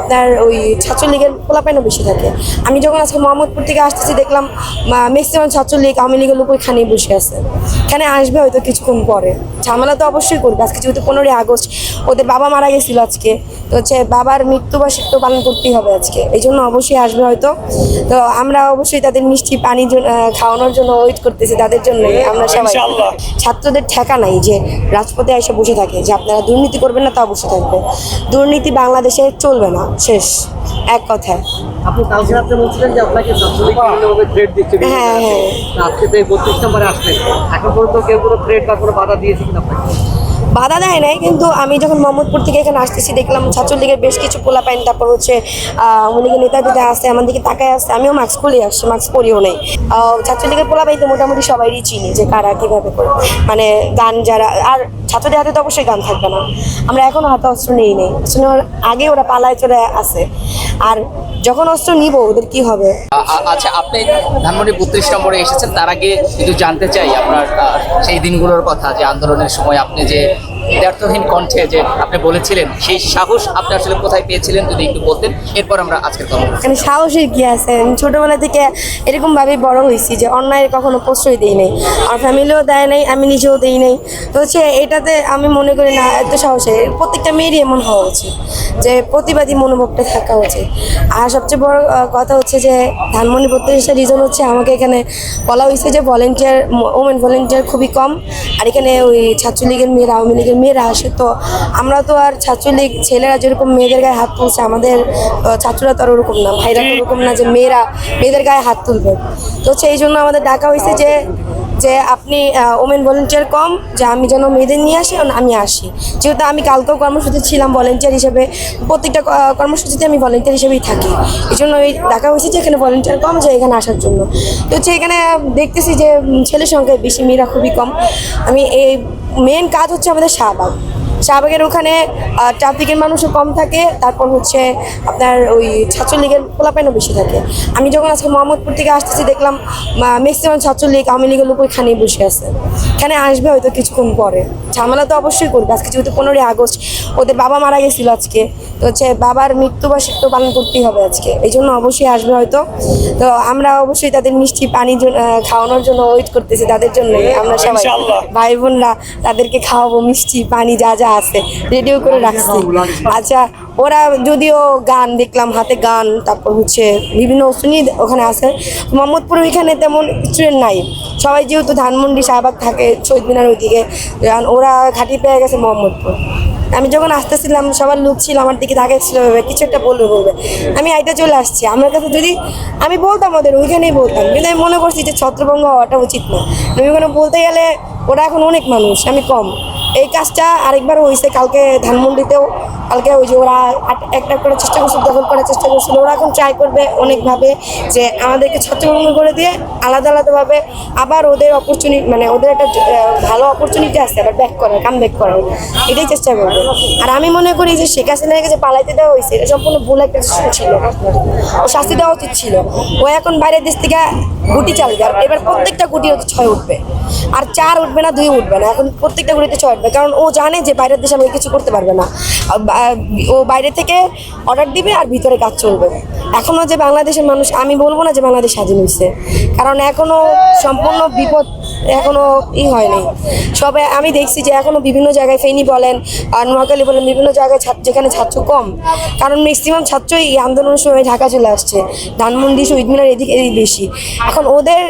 আপনার ওই ছাত্রলীগের পোলাপাইনও বেশি থাকে। আমি যখন আজকে মোহাম্মদপুর থেকে আসতেছি দেখলাম ম্যাক্সিমাম ছাত্রলীগ আওয়ামী লীগের লোক ওইখানেই বসে আছে। এখানে আসবে হয়তো কিছুক্ষণ পরে। ঝামেলা তো অবশ্যই করবে। আজকে যেহেতু পনেরোই আগস্ট ওদের বাবা মারা গেছিল আজকে। তো হচ্ছে বাবার মৃত্যুবার্ষিক তো পালন করতেই হবে আজকে। এই জন্য অবশ্যই আসবে হয়তো। তো আমরা অবশ্যই তাদের মিষ্টি পানি খাওয়ানোর জন্য ওয়েট করতেছি তাদের জন্য। আমরা সবাই ছাত্রদের ঠেকা নাই যে রাজপথে এসে বসে থাকে। যে আপনারা দুর্নীতি করবেন না তা বসে থাকবে। দুর্নীতি বাংলাদেশে চলবে না শেষ এক কথায়। আপনি কালকে রাত্রে বলছিলেন যে আপনাকে ছাত্রলীগ বিভিন্নভাবে থ্রেড দিচ্ছে হ্যাঁ, হ্যাঁ। আজকে তো এই বত্রিশ নম্বরে আসলেন এখন পর্যন্ত কেউ কোনো থ্রেড বা কোনো বাধা দিয়েছে কিনা আপনাকে? বাধা দেয় নাই কিন্তু আমি যখন মোহাম্মদপুর থেকে এখানে আসতেছি দেখলাম ছাত্রলীগের বেশ কিছু পোলা পাইন তারপর হচ্ছে আওয়ামী লীগের নেতা দিদা আসছে আমার দিকে তাকায় আসছে আমিও মাস্ক পরে আসছি মাস্ক পরিও নেই। ছাত্রলীগের পোলা পাইন তো মোটামুটি সবাইই চিনি যে কারা কীভাবে করে। মানে গান যারা আর ছাত্রদের হাতে তো অবশ্যই গান থাকবে না। আমরা এখনও হাতে অস্ত্র নেই নেই। অস্ত্র নেওয়ার আগে ওরা পালায় চলে আসে। আর যখন অস্ত্র নিব, ওদের কি হবে? আচ্ছা আপনি ধানমন্ডি বত্রিশ নম্বরে এসেছেন, তার আগে একটু জানতে চাই আপনার সেই দিনগুলোর কথা, যে আন্দোলনের সময় আপনি যে ব্যর্থহীন কণ্ঠে যে আপনি বলেছিলেন, সেই সাহস আপনি আসলে কোথায় পেয়েছিলেন যদি একটু বলতেন? এরপর আমরা আজকের বলব। এখানে সাহসের কি আছে? ছোটবেলা থেকে এরকম ভাবে বড় হয়েছি যে অন্যায়ের কখনো প্রশ্রয় দিই নাই। আর ফ্যামিলিও দেয় নাই, আমি নিজেও দিই নাই। তো হচ্ছে এটাতে আমি মনে করি না, এত সাহসের। প্রত্যেকটা মেয়েরই এমন হওয়া উচিত। যে প্রতিবাদী মনোভাবটা থাকা উচিত। আর সবচেয়ে বড় কথা হচ্ছে যে ধানমন্ডি প্রত্যেকটা রিজন হচ্ছে আমাকে এখানে বলা হয়েছে যে ভলেন্টিয়ার ওমেন ভলেন্টিয়ার খুবই কম। আর এখানে ওই ছাত্রলীগের মেয়েরা, আওয়ামী লীগের মেয়েরা আসে। তো আমরা তো আর ছাত্রলীগ ছেলেরা যেরকম মেয়েদের গায়ে হাত তুলছে, আমাদের ছাত্ররা তো আর ওরকম না, ভাইরা ওরকম না যে মেয়েরা মেয়েদের গায়ে হাত তুলবে। তো সেই জন্য আমাদের ডাকা হয়েছে যে যে আপনি ওমেন ভলেন্টিয়ার কম, যে আমি যেন মেয়েদের নিয়ে আসি আমি আসি। যেহেতু আমি কালকেও কর্মসূচি ছিলাম ভলেন্টিয়ার হিসেবে, প্রত্যেকটা কর্মসূচিতে আমি ভলেন্টিয়ার হিসেবেই থাকি। এই জন্য এই ডাকা হয়েছে যে এখানে ভলেন্টিয়ার কম, যে এখানে আসার জন্য। তো হচ্ছে এখানে দেখতেছি যে ছেলের সংখ্যায় বেশি, মেয়েরা খুবই কম। আমি এই মেন কাজ হচ্ছে আমাদের শাহবাগ। শাহবাগের ওখানে ট্রাফিকের মানুষও কম থাকে তারপর হচ্ছে আপনার ওই ছাত্রলীগের পোলাপাইনও বেশি থাকে। আমি যখন আজকে মোহাম্মদপুর থেকে আসতেছি দেখলাম ম্যাক্সিমাম ছাত্রলীগ আওয়ামী লীগের লোক ওইখানেই বসে আছে। এখানে আসবে হয়তো কিছুক্ষণ পরে। ঝামেলা তো অবশ্যই করবে। আজকে যেহেতু পনেরোই আগস্ট ওদের বাবা মারা গেছিল আজকে। তো হচ্ছে বাবার মৃত্যুবার্ষিক তো পালন করতেই হবে আজকে। এই জন্য অবশ্যই আসবে হয়তো। তো আমরা অবশ্যই তাদের মিষ্টি পানি খাওয়ানোর জন্য ওয়েট করতেছি তাদের জন্য আমরা সবাই ভাই বোনরা তাদেরকে খাওয়াবো মিষ্টি পানি যা যা আছে রেডিও করে রাখছি। আচ্ছা ওরা যদিও গান দেখলাম, হাতে গান, তারপর হচ্ছে বিভিন্ন নিয়ে ওখানে আছে। মোহাম্মদপুর ওইখানে তেমন স্টুডেন্ট নাই। সবাই যেহেতু ধানমন্ডি, শাহবাগ থাকে, শহীদ মিনার ওইদিকে ওরা ঘাঁটি পেয়ে গেছে মোহাম্মদপুর। আমি যখন আসতেছিলাম, সবার লোক ছিল, আমার দিকে তাকাচ্ছিল ভেবে কিছু একটা বলবে বলবে। আমি আইটা চলে আসছি। আমার কাছে যদি, আমি বলতাম ওদের, ওইখানেই বলতাম। কিন্তু আমি মনে করছি যে ছত্রভঙ্গ হওয়াটা উচিত না। আমি ওখানে বলতে গেলে, ওরা এখন অনেক মানুষ, আমি কম। এই কাজটা আরেকবার হয়েছে কালকে ধানমন্ডিতেও। কালকে ওই যে ওরা একটা করার চেষ্টা করছিল, দখল করার চেষ্টা করছিল। ওরা এখন ট্রাই করবে অনেকভাবে যে আমাদেরকে ছত্রভঙ্গ করে দিয়ে আলাদা আলাদাভাবে আবার ওদের অপরচুনিটি মানে ওদের একটা ভালো অপরচুনিটি আছে আবার ব্যাক করার কাম ব্যাক করার। এটাই চেষ্টা করবে। আর আমি মনে করি যে শেখ হাসিনাকে যে পালাইতে দেওয়া হয়েছে, এটা সম্পূর্ণ ভুল একটা decision ছিল। ও শাস্তি দেওয়া উচিত ছিল। ও এখন বাইরের দেশ থেকে গুটি চালবে, আর এবার প্রত্যেকটা গুটি হচ্ছে ছয় উঠবে। আর চার উঠবে না, দুই উঠবে না। এখন প্রত্যেকটা গুটিতে ছয় উঠবে। কারণ ও জানে যে বাইরের দেশে আমাকে কিছু করতে পারবে না। ও বাইরে থেকে অর্ডার দিবে আর ভিতরে কাজ চলবে। এখনও যে বাংলাদেশের মানুষ, আমি বলব না যে বাংলাদেশ স্বাধীন হয়েছে কারণ এখনও সম্পূর্ণ বিপদ এখনও ই হয়নি। সবাই আমি দেখছি যে এখনও বিভিন্ন জায়গায় ফেনী বলেন আর নোয়াখালী বলেন বিভিন্ন জায়গায় ছাত্র যেখানে ছাত্র কম। কারণ ম্যাক্সিমাম ছাত্রই এই আন্দোলনের সময় ঢাকা চলে আসছে। ধানমন্ডি, শহীদ মিনার এদিকে এদিক বেশি। এখন ওদের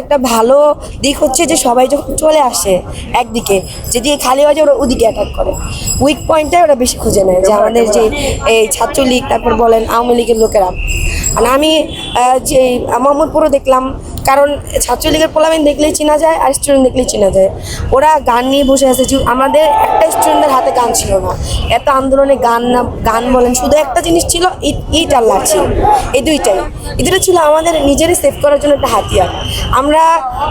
একটা ভালো দিক হচ্ছে যে সবাই যখন চলে আসে একদিকে যেদিকে খালি হয়ে যায় ওরা ওদিকে অ্যাটাক করে। উইক পয়েন্টে ওরা বেশি খুঁজে নেয় যে আমাদের যে এই ছাত্রলীগ, তারপর বলেন আওয়ামী লীগের লোকেরা। আমি যে মোহাম্মদপুরও দেখলাম কারণ ছাত্রলীগের পোলামিন দেখলেই চেনা যায় আর স্টুডেন্ট দেখলেই চেনা যায়। ওরা গান নিয়ে বসে আছে। যে আমাদের একটা স্টুডেন্টের হাতে গান ছিল না। এত আন্দোলনে গান না, গান বলেন, শুধু একটা জিনিস ছিল ইট আর লাঠি এই দুইটাই। এই দুটো ছিল আমাদের নিজেরই সেভ করার জন্য একটা হাতিয়ার। আমরা,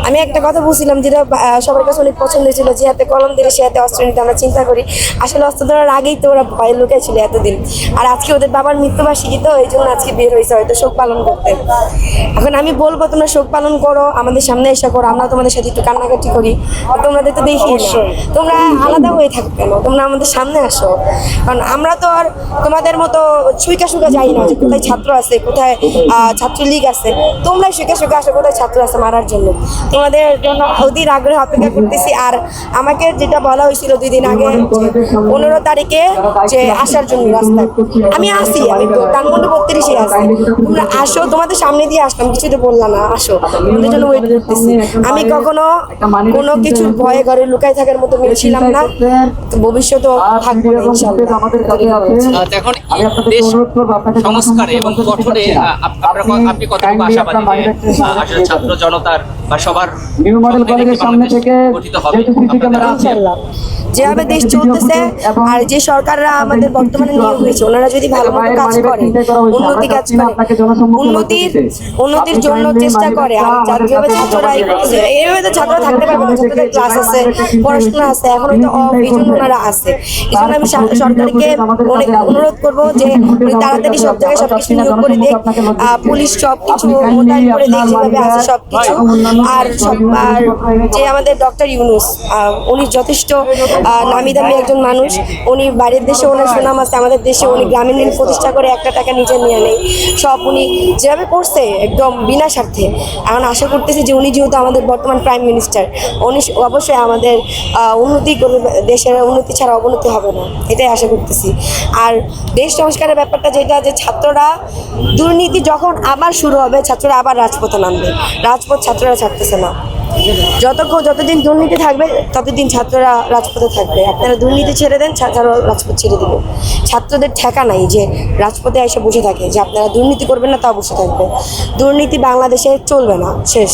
আমি একটা কথা বলছিলাম যেটা সবার কাছে অনেক পছন্দ ছিল যে, হাতে কলম দিলে সে হাতে অস্ত্র নিতে আমরা চিন্তা করি। আসলে অস্ত্র ধরার আগেই তো ওরা ভয়ে লুকাই ছিল এতদিন। আর আজকে ওদের বাবার মৃত্যুবার্ষিকী তো, এই জন্য আজকে বের হয়েছে, হয়তো শোক পালন করতে। এখন আমি বলব তোমরা শোক পালন করো আমাদের সামনে এসে করো আমরা তোমাদের সাথে একটু কান্নাকাটি করি তোমরা তো দেখি তোমরা আলাদা হয়ে থাকো কেন? তোমরা আমাদের সামনে আসো। কারণ আমরা তো আর তোমাদের মতো সুইকা সুকা যাই না যে কোথায় ছাত্র আছে কোথায় আহ, ছাত্রলীগ আছে। তোমরা সুইকা সুকা আসো কোথায় ছাত্র আছে মারার জন্য। তোমাদের জন্য অধীর আগ্রহে অপেক্ষা করতেছি। আর আমাকে যেটা বলা হয়েছিল দুই দিন আগে পনেরো তারিখে যে আসার জন্য রাস্তায় আমি আসি আমি তো ধানমন্ডি বত্রিশে আসি। তোমরা আসো তোমাদের সামনে দিয়ে আসলাম কিছু তো বললাম না আসো। জন্য ওয়েট করতেছি আমি কখনো কোনো কিছুর ভয়ে ঘরে লুকাই থাকার মতো মেয়ে ছিলাম না। তো ভবিষ্যতেও থাকব না কাছে আহ, এখন দেশ সংস্কারে এবং গঠনে কিছু আপনি কতটুকু আশাবাদী আসলে ছাত্র জনতার বা সবার নিউ মডেল কলেজের সামনে থেকে গঠিত হবে যেভাবে দেশ চলতেছে আর যে সরকাররা আমাদের বর্তমানে নিয়োগ হয়েছে ওনারা যদি ভালো মতো কাজ করে উন্নতি কাজ করে উন্নতির উন্নতির জন্য চেষ্টা করে যেভাবে ছাত্ররা এইভাবে তো ছাত্ররা থাকতে পারবে না ছাত্রদের ক্লাস আছে পড়াশোনা আছে এখনও তো অফ এই জন্য ওনারা আছে। এই জন্য আমি সরকারকে অনেক অনুরোধ করব যে তাড়াতাড়ি সব জায়গায় সব কিছু নিয়োগ করে আহ, পুলিশ সব কিছু মোতায়েন করে দেখ যেভাবে আছে সব কিছু আর সব আর যে আমাদের ডক্টর ইউনুস উনি যথেষ্ট নামি দামি একজন মানুষ। উনি বাইরের দেশে ওনার সুনাম আছে আমাদের দেশে উনি গ্রামীণ ঋণ প্রতিষ্ঠা করে একটা টাকা নিজে নিয়ে নেই। সব উনি যেভাবে করছে একদম বিনা স্বার্থে এখন আশা করতেছি যে উনি যেহেতু আমাদের বর্তমান প্রাইম মিনিস্টার উনি অবশ্যই আমাদের উন্নতি করবে, দেশের উন্নতি ছাড়া অবনতি হবে না। এটাই আশা করতেছি। আর দেশ সংস্কারের ব্যাপারটা যেটা, যে ছাত্ররা দুর্নীতি যখন আবার শুরু হবে, ছাত্ররা আবার রাজপথে নামবে। রাজপথ ছাত্ররা ছাড়তেছে না। যতক্ষণ যতদিন দুর্নীতি থাকবে ততদিন ছাত্ররা রাজপথে থাকবে। আপনারা দুর্নীতি ছেড়ে দেন ছাত্ররা রাজপথ ছেড়ে দেবে। ছাত্রদের ঠেকা নাই যে রাজপথে এসে বসে থাকে যে আপনারা দুর্নীতি করবেন না তা বসে থাকবে। দুর্নীতি বাংলাদেশে চলবে না শেষ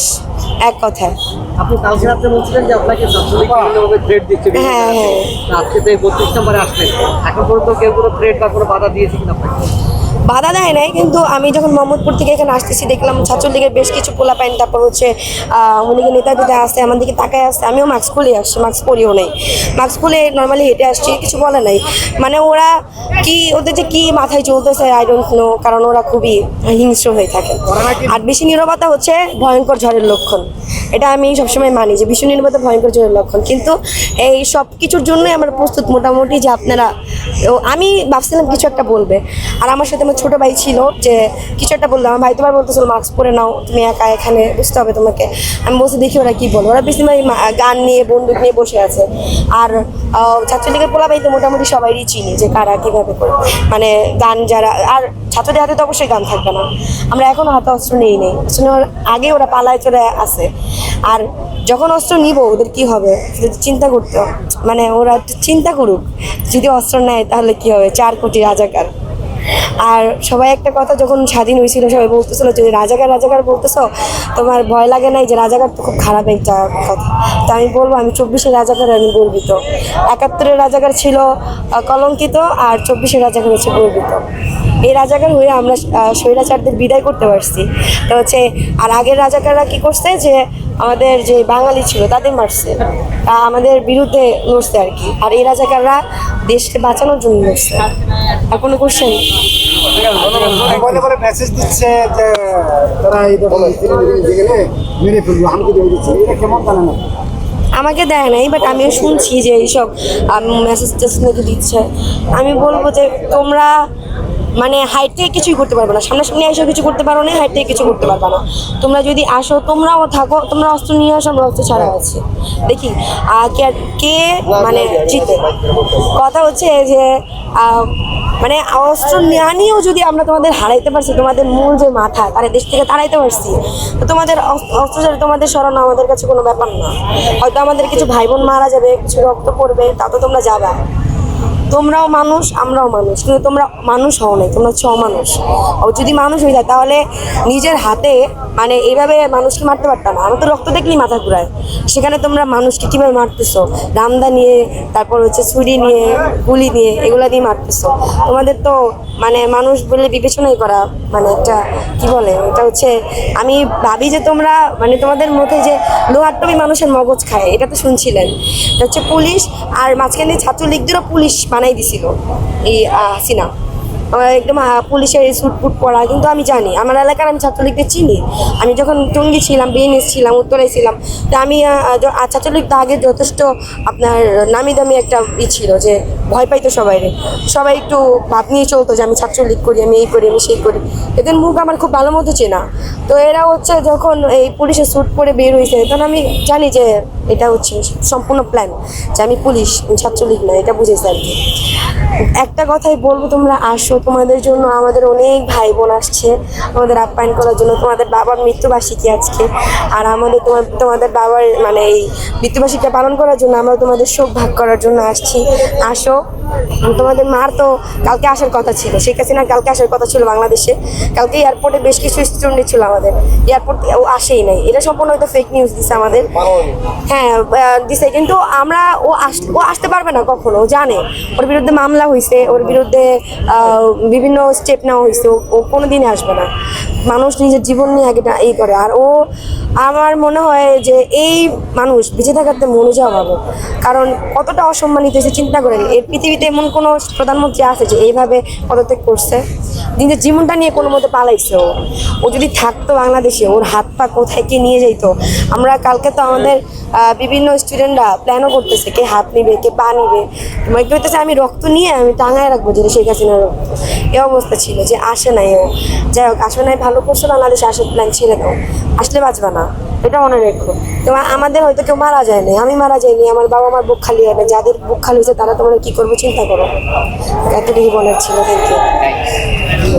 এক কথায়। আপনি কালকে রাত্রে বলছিলেন যে আপনাকে ছাত্রলীগ বিভিন্নভাবে থ্রেড দিচ্ছে হ্যাঁ, হ্যাঁ। আজকে তো এই বত্রিশ নম্বরে আসলেন এখন পর্যন্ত কেউ কোনো বা কোনো বাধা দিয়েছে কিনা আপনাকে? বাধা দেয় নাই, কিন্তু আমি যখন মোহাম্মদপুর থেকে এখানে আসতেছি, দেখলাম ছাত্রলীগের বেশ কিছু পোলা পাইন তারপর হচ্ছে লীগের নেতা দিতে আসছে আমার দিকে তাকায় আসছে আমিও মাস্ক খুলে আসছি, মাস্ক পরিও নেই। মাস্ক খুলে নর্মালি হেঁটে আসছি, কিছু বলে নাই। মানে ওরা কি, ওদের যে কি মাথায় চলতেছে আই ডোন্ট নো কারণ ওরা খুবই হিংস্র হয়ে থাকে। আর বেশি নিরবতা হচ্ছে ভয়ঙ্কর ঝড়ের লক্ষণ। এটা আমি সবসময় মানি যে বিশ্ব নির্মাতা ভয়ঙ্কর ঝড়ের লক্ষণ। কিন্তু এই সব কিছুর জন্যই আমরা প্রস্তুত মোটামুটি যে আপনারা আমি ভাবছিলাম কিছু একটা বলবে। আর আমার সাথে আমার ছোটো ভাই ছিল যে, কিছু একটা বলল আমার ভাই, তোমার বলতেছিল মাস্ক পরে নাও, তুমি একা এখানে বুঝতে হবে তোমাকে। আমি বলছি, দেখি ওরা কি বলো। ওরা মা- গান নিয়ে, বন্দুক নিয়ে বসে আছে। আর ছাত্রলীগের পোলা ভাই তো মোটামুটি সবাইই চিনি যে কারা কীভাবে করে। মানে গান যারা, আর ছাত্রদের হাতে তো অবশ্যই গান থাকবে না। আমরা এখনও হাতে অস্ত্র নেই নেই। অস্ত্র নেওয়ার আগে ওরা পালায় চলে আসে। আর যখন অস্ত্র নিব, ওদের কি হবে? চিন্তা করতে মানে ওরা চিন্তা করুক। যদি অস্ত্র নেয়, তাহলে কি হবে? চার কোটি রাজাকার। আর সবাই একটা কথা, যখন স্বাধীন হয়েছিল, সবাই বলতেছিল যে, রাজাকার রাজাকার বলতেছো? তোমার ভয় লাগে নাই যে, রাজাকার তো খুব খারাপ একটা কথা। তো আমি বলব, আমি চব্বিশের রাজাকার, আমি গর্বিত। একাত্তরের রাজাকার ছিল কলঙ্কিত, আর চব্বিশের রাজাকার হচ্ছে গর্বিত। এই রাজাকার হয়ে আমরা স্বৈরাচারদের বিদায় করতে পারছি। তো হচ্ছে, আর আগের রাজাকাররা কি করছে যে আমাদের যে বাঙালি ছিল তাদের মারছে। আমাদের বিরুদ্ধে লড়ছে আর কি। আর এই রাজাকাররা দেশকে বাঁচানোর জন্য লড়ছে। আর কোনো কোশ্চেন বলে বলে মেসেজ দিচ্ছে যে তারা এই মেরে ফেলব আমাকে দিয়ে দিচ্ছে এটা কেমন জানে না আমাকে দেয় নাই বাট আমিও শুনছি যে এইসব মেসেজ টেসেজ নাকি দিচ্ছে। আমি বলব যে তোমরা মানে হাইট কিছুই করতে পারবে না। সামনাসামনি এসেও কিছু করতে পারো না হাইট কিছু করতে পারবে না। তোমরা যদি আসো, তোমরাও থাকো, তোমরা অস্ত্র নিয়ে আসো, আমরা অস্ত্র ছাড়া আছি। দেখি কে কে মানে জিতে কথা হচ্ছে যে মানে অস্ত্র না নিয়েও যদি আমরা তোমাদের হারাইতে পারছি, তোমাদের মূল যে মাথা, তারা দেশ থেকে তাড়াইতে পারছি, তো তোমাদের অস- অস্ত্র তোমাদের স্মরণ আমাদের কাছে কোনো ব্যাপার না। হয়তো আমাদের কিছু ভাই বোন মারা যাবে, কিছু রক্ত পড়বে, তা তো তোমরা যাবে। তোমরাও মানুষ, আমরাও মানুষ। কিন্তু তোমরা মানুষ হও নাই, তোমরা ছ মানুষ ও যদি মানুষ হয়ে যায়, তাহলে নিজের হাতে মানে এইভাবে মানুষকে মারতে পারতাম না। তো রক্ত দেখলেই মাথা ঘুরায়। সেখানে তোমরা মানুষকে কীভাবে মারতেছো? রামদা নিয়ে, তারপর হচ্ছে ছুরি নিয়ে, গুলি নিয়ে, এগুলো দিয়ে মারতেছো। তোমাদের তো মানে মানুষ বলে বিবেচনাই করা মানে একটা, কি বলে, এটা হচ্ছে আমি ভাবি যে তোমরা মানে তোমাদের মধ্যে যে লোহার টবি মানুষের মগজ খায়, এটা তো শুনছিলেন। হচ্ছে পুলিশ, আর মাঝখানে ছাত্রলীগদেরও পুলিশ বানাই দিছিল। এই হাসিনা। একদম পুলিশের স্যুট ফুট পরা, কিন্তু আমি জানি, আমার এলাকার আমি ছাত্রলীগকে চিনি। আমি যখন টঙ্গি ছিলাম, বিএনএস ছিলাম উত্তরায় ছিলাম, তো আমি ছাত্রলীগ তো আগে যথেষ্ট আপনার নামি দামি একটা ই ছিল যে ভয় পাইতো সবাই সবাই একটু ভাব নিয়ে চলতো যে আমি ছাত্রলীগ করি, আমি এই করি, আমি সেই করি। এদের মুখ আমার খুব ভালো মতো চেনা। তো এরা হচ্ছে যখন এই পুলিশের স্যুট পরে বের হয়েছে তখন আমি জানি যে এটা হচ্ছে সম্পূর্ণ প্ল্যান যে আমি পুলিশ ছাত্রলীগ না, এটা বুঝেছি আর কি। একটা কথাই বলব, তোমরা আসো তোমাদের জন্য আমাদের অনেক ভাই বোন আসছে। আমাদের আপ্যায়ন করার জন্য। তোমাদের বাবার মৃত্যুবার্ষিকী আজকে। আর আমাদের তোমার, তোমাদের বাবার মানে এই মৃত্যুবার্ষিকীটা পালন করার জন্য আমরা তোমাদের শোক ভাগ করার জন্য আসছি। আসো। তোমাদের মার তো কালকে আসার কথা ছিল। শেখ হাসিনার কালকে আসার কথা ছিল বাংলাদেশে। কালকে এয়ারপোর্টে বেশ কিছু স্টুডেন্ট ছিল আমাদের। এয়ারপোর্ট ও আসেই নাই। এটা সম্পূর্ণ হয়তো ফেক নিউজ দিছে আমাদের। হ্যাঁ দিছে। কিন্তু আমরা ও আস, ও আসতে পারবে না কখনো। জানে। ওর বিরুদ্ধে মামলা হয়েছে ওর বিরুদ্ধে বিভিন্ন স্টেপ নেওয়া হয়েছে ও- ও কোনো দিনই আসবে না। মানুষ নিজের জীবন নিয়ে আগে এই করে। আর ও, আমার মনে হয় যে এই মানুষ বেঁচে থাকাতে মনে যাওয়া ভাবো কারণ কতটা অসম্মানিত হয়েছে, চিন্তা করেন। এই পৃথিবীতে এমন কোনো প্রধানমন্ত্রী আছে যে এইভাবে পদত্যাগ করছে? নিজের জীবনটা নিয়ে কোনো মতে পালাইছে ও। ও যদি থাকতো বাংলাদেশে, ওর হাত পা কোথায় কে নিয়ে যাইতো? আমরা কালকে তো আমাদের বিভিন্ন স্টুডেন্টরা প্ল্যানও করতেছে, কে হাত নিবে, কে পা নিবে। মানে কি হইতেছে আমি রক্ত নিয়ে আমি টাঙায় রাখব যেটা শেখ হাসিনার রক্ত। এই অবস্থা ছিল যে আসে নাই ও। যাই হোক আসে নাই ভালো করছে বাংলাদেশে আসার প্ল্যান ছেড়ে দাও। আসলে বাঁচবা না। এটা মনে রেখো। তো আমাদের হয়তো কেউ মারা যায়নি আমি মারা যাইনি আমার বাবা আমার বুক খালি হয় না যাদের বুক খালি হয়েছে তারা তোমরা কি করব চিন্তা করো। এতটুকু বলার ছিল থ্যাংক ইউ